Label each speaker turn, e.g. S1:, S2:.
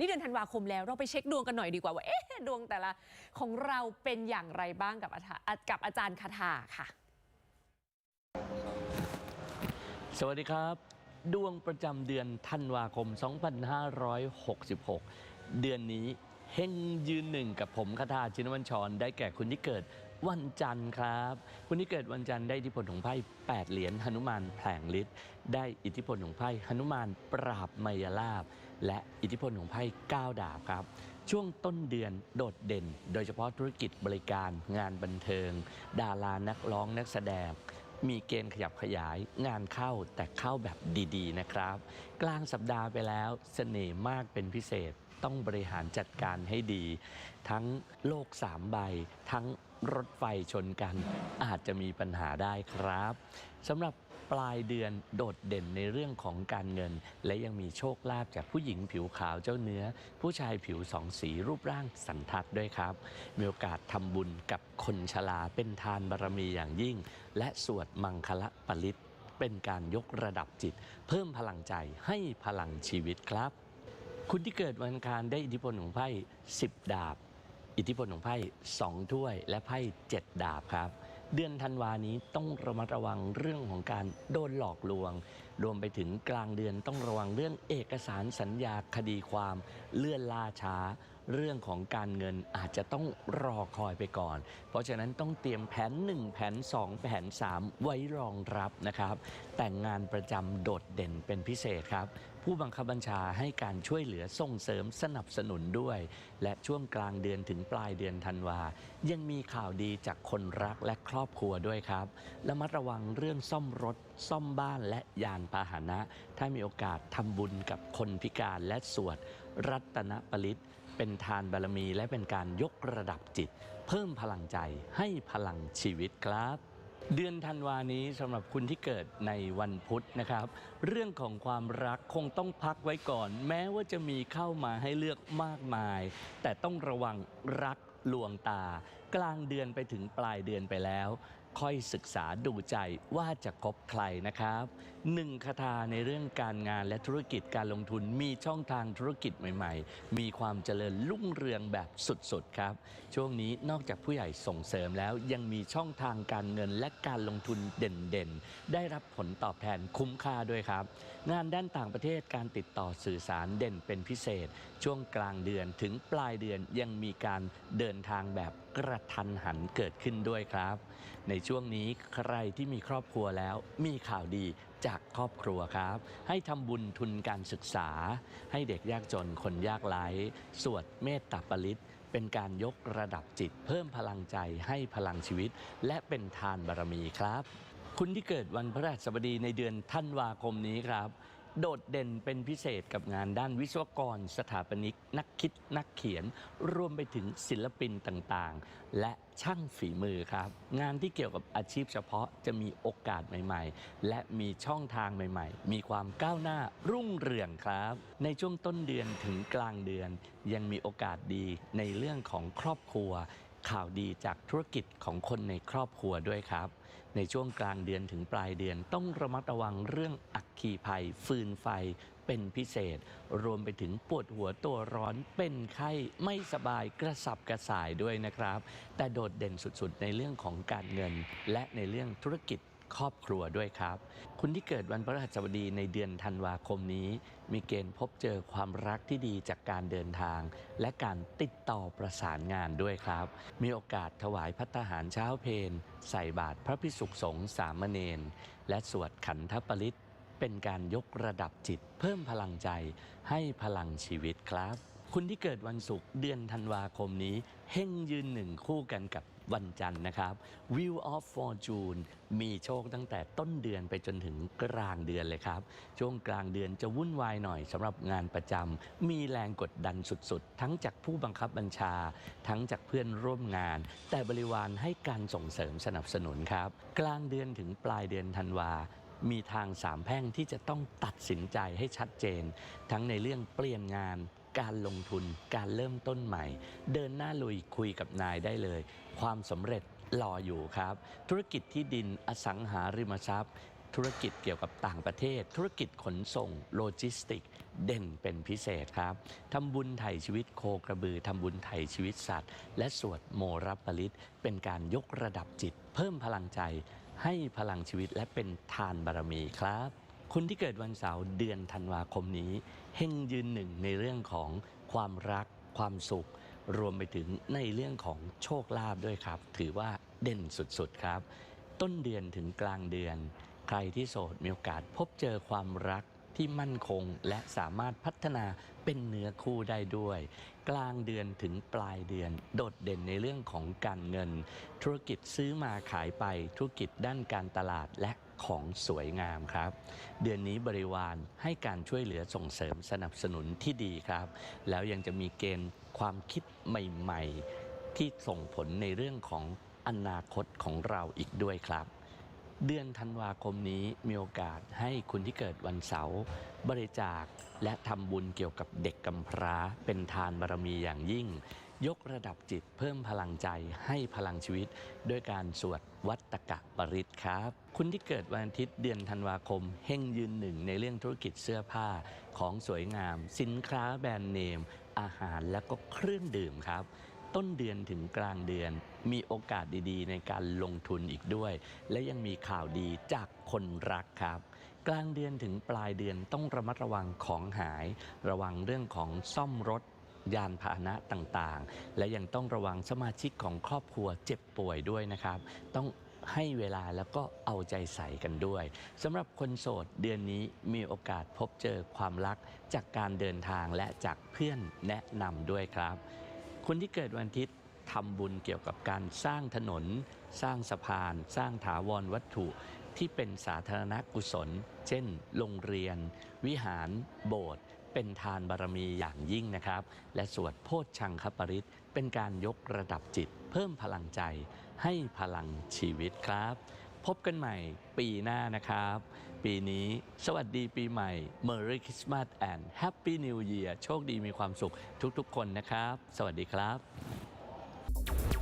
S1: นี่เดือนธันวาคมแล้วเราไปเช็คดวงกันหน่อยดีกว่าว่าเอ๊ะดวงแต่ละของเราเป็นอย่างไรบ้างกับอาจารย์กับอาจารย์คาถาค่ะ
S2: สวัสดีครับ ดวงประจำเดือนธันวาคม 2566 เดือนนี้เฮงยืนหนึ่งกับผมคาถาชินวันชร ได้แก่คุณที่เกิด วันจันทร์ครับคุณที่เกิดวันจันทร์ได้อิทธิพลของไพ่8เหรียญหนุมานแผลงฤทธิ์ได้อิทธิพลของไพ่หนุมานปราบไมยาลาบ และอิทธิพลของไพ่9ดาบครับ ช่วงต้นเดือนโดดเด่น โดยเฉพาะธุรกิจบริการงานบันเทิง ดารานักร้องนักแสดงมีเกณฑ์ขยับขยายงานเข้าแต่เข้าแบบดีๆนะครับ กลางสัปดาห์ไปแล้วเสน่ห์มากเป็นพิเศษต้องบริหารจัดการให้ดี ทั้งโลกสามใบ ทั้ง รถไฟชนกัน อาจจะมีปัญหาได้ครับสำหรับปลายเดือนโดดเด่นในเรื่องของการเงิน และยังมีโชคลาภจากผู้หญิงผิวขาวเจ้าเนื้อ ผู้ชายผิวสองสีรูปร่างสันทัดด้วยครับ มีโอกาสทำบุญกับคนชราเป็นทานบารมีอย่างยิ่ง และสวดมังคละปริตเป็นการยกระดับจิต เพิ่มพลังใจให้พลังชีวิตครับ คุณที่เกิดวันอังคารได้อิทธิพลของไพ่10 ดาบ อิทธิพลของไพ่2ถ้วย และไพ่7ดาบครับ เดือนธันวานี้ต้องระมัดระวังเรื่องของการโดนหลอกลวง รวมไปถึงกลางเดือนต้องระวังเรื่องเอกสารสัญญาคดีความเลื่อนล่าช้า เรื่องของการเงินอาจจะต้องรอคอยไปก่อน เพราะฉะนั้นต้องเตรียมแผน 1 แผน 2 แผน 3 ไว้รองรับนะครับ แต่งงานประจำโดดเด่นเป็นพิเศษครับ ผู้บังคับบัญชาให้การช่วยเหลือส่งเสริมสนับสนุนด้วย และช่วงกลางเดือนถึงปลายเดือนธันวา ยังมีข่าวดีจากคนรักและครอบครัวด้วยครับระมัดระวังเรื่องซ่อมรถ ซ่อมบ้านและยานพาหนะ ถ้ามีโอกาสทำบุญกับคนพิการและสวดรัตนปริต เป็นทานบารมีและเป็นการยกระดับจิต เพิ่มพลังใจให้พลังชีวิตครับ เดือนธันวานี้สำหรับคุณที่เกิดในวันพุธนะครับ เรื่องของความรักคงต้องพักไว้ก่อน แม้ว่าจะมีเข้ามาให้เลือกมากมาย แต่ต้องระวังรักลวงตากลางเดือนไปถึงปลายเดือนไปแล้ว ค่อยศึกษาดูใจว่าจะคบใครนะครับหนึ่งคาถาในเรื่องการงานและธุรกิจการลงทุนมีช่องทางธุรกิจใหม่ ๆ มีความเจริญรุ่งเรืองแบบสุดๆครับ ช่วงนี้นอกจากผู้ใหญ่ส่งเสริมแล้วยังมีช่องทางการเงินและการลงทุนเด่นๆ ได้รับผลตอบแทนคุ้มค่าด้วยครับ งานด้านต่างประเทศการติดต่อสื่อสารเด่นเป็นพิเศษ ช่วงกลางเดือนถึงปลายเดือนยังมีการเดินทางแบบกระทันหันเกิดขึ้นด้วยครับ ในช่วงนี้ใครที่มีครอบครัวแล้วมีข่าวดีจากครอบครัวครับ ให้ทำบุญทุนการศึกษา ให้เด็กยากจนคนยากไร้สวดเมตตาปริตเป็นการยกระดับจิต เพิ่มพลังใจให้พลังชีวิต และเป็นทานบารมีครับ คุณที่เกิดวันพฤหัสบดีในเดือนธันวาคมนี้ครับ โดดเด่นเป็นพิเศษกับงานด้านวิศวกร สถาปนิก นักคิดนักเขียน รวมไปถึงศิลปินต่างๆ และช่างฝีมือครับ งานที่เกี่ยวกับอาชีพเฉพาะจะมีโอกาสใหม่ ๆ และมีช่องทางใหม่ ๆ มีความก้าวหน้ารุ่งเรืองครับ ในช่วงต้นเดือนถึงกลางเดือน ยังมีโอกาสดีในเรื่องของครอบครัว ข่าวดีจากธุรกิจของคนในครอบครัวด้วยครับ ในช่วงกลางเดือนถึงปลายเดือนต้องระมัดระวังเรื่องอักคีภัย ฟืนไฟเป็นพิเศษ รวมไปถึงปวดหัวตัวร้อนเป็นไข้ไม่สบายกระสับกระส่ายด้วยนะครับ แต่โดดเด่นสุดๆ ในเรื่องของการเงิน และในเรื่องธุรกิจ ครอบครัวด้วยครับ คุณที่เกิดวันพฤหัสบดีในเดือนธันวาคมนี้ มีเกณฑ์พบเจอความรักที่ดีจากการเดินทาง และการติดต่อประสานงานด้วยครับ มีโอกาสถวายพัตตาหารเช้าเพลใส่บาตรพระพิสุขสงฆ์สามเณรและสวดขันธปริตเป็นการยกระดับจิต เพิ่มพลังใจให้พลังชีวิตครับคุณที่เกิดวันศุกร์เดือนธันวาคมนี้ เฮงยืนหนึ่งคู่กันกับ วันจันทร์นะครับ View of Fortune มีโชคตั้งแต่ต้นเดือนไปจนถึงกลางเดือนเลยครับ ช่วงกลางเดือนจะวุ่นวายหน่อยสำหรับงานประจำมีแรงกดดันสุดๆ ทั้งจากผู้บังคับบัญชา ทั้งจากเพื่อนร่วมงาน แต่บริวารให้การส่งเสริมสนับสนุนครับ กลางเดือนถึงปลายเดือนธันวามีทางสามแพ่งที่จะต้องตัดสินใจให้ชัดเจน ทั้งในเรื่องเปลี่ยนงาน การลงทุน การเริ่มต้นใหม่ เดินหน้าลุยคุยกับนายได้เลย ความสำเร็จรออยู่ครับ ธุรกิจที่ดินอสังหาริมทรัพย์ ธุรกิจเกี่ยวกับต่างประเทศ ธุรกิจขนส่งโลจิสติก เด่นเป็นพิเศษครับทำบุญไถ่ชีวิตโคกระบือทำบุญไถ่ชีวิตสัตว์ และสวดโมรับปริตเป็นการยกระดับจิต เพิ่มพลังใจ ให้พลังชีวิตและเป็นทานบารมีครับ คุณที่เกิดวันเสาร์เดือนธันวาคมนี้เฮงยืนหนึ่งในเรื่องของความรัก ความสุข รวมไปถึงในเรื่องของโชคลาภด้วยครับ ถือว่าเด่นสุดๆครับ ต้นเดือนถึงกลางเดือน ใครที่โสดมีโอกาสพบเจอความรักที่มั่นคงและสามารถพัฒนาเป็นเนื้อคู่ได้ด้วย กลางเดือนถึงปลายเดือน โดดเด่นในเรื่องของการเงิน ธุรกิจซื้อมาขายไปธุรกิจด้านการตลาดและ ของสวยงามครับ เดือนนี้บริวารให้การช่วยเหลือส่งเสริมสนับสนุนที่ดีครับ แล้วยังจะมีเกณฑ์ความคิดใหม่ๆ ที่ส่งผลในเรื่องของอนาคตของเราอีกด้วยครับ เดือนธันวาคมนี้มีโอกาสให้คุณที่เกิดวันเสาร์บริจาคและทำบุญเกี่ยวกับเด็กกำพร้าเป็นทานบารมีอย่างยิ่ง ยกระดับจิตเพิ่มพลังใจให้พลังชีวิต ด้วยการสวดวัตตกะปริตครับ คุณที่เกิดวันอาทิตย์เดือนธันวาคมเฮงยืนหนึ่งในเรื่องธุรกิจเสื้อผ้าของสวยงาม สินค้าแบรนด์เนม อาหารและก็เครื่องดื่มครับ ต้นเดือนถึงกลางเดือน มีโอกาสดีๆ ในการลงทุนอีกด้วย และยังมีข่าวดีจากคนรักครับกลางเดือนถึงปลายเดือนต้องระมัดระวังของหาย ระวังเรื่องของซ่อมรถ ยานพาหนะต่างๆ และยังต้องระวังสมาชิกของครอบครัวเจ็บป่วยด้วยนะครับ ต้องให้เวลาแล้วก็เอาใจใส่กันด้วยสำหรับคนโสดเดือนนี้มีโอกาสพบเจอความรักจากการเดินทางและจากเพื่อนแนะนำด้วยครับ คนที่เกิดวันอาทิตย์ทำบุญเกี่ยวกับการสร้างถนน สร้างสะพาน สร้างถาวรวัตถุที่เป็นสาธารณกุศล เช่น โรงเรียน วิหาร โบสถ์ เป็นทานบารมีอย่างยิ่งนะครับ และสวดโพชฌังคปริตเป็นการยกระดับจิต เพิ่มพลังใจให้พลังชีวิตครับ พบกันใหม่ปีหน้านะครับ ปีนี้สวัสดีปีใหม่ Merry Christmas and Happy New Year โชคดีมีความสุขทุกๆ คนนะครับ สวัสดีครับ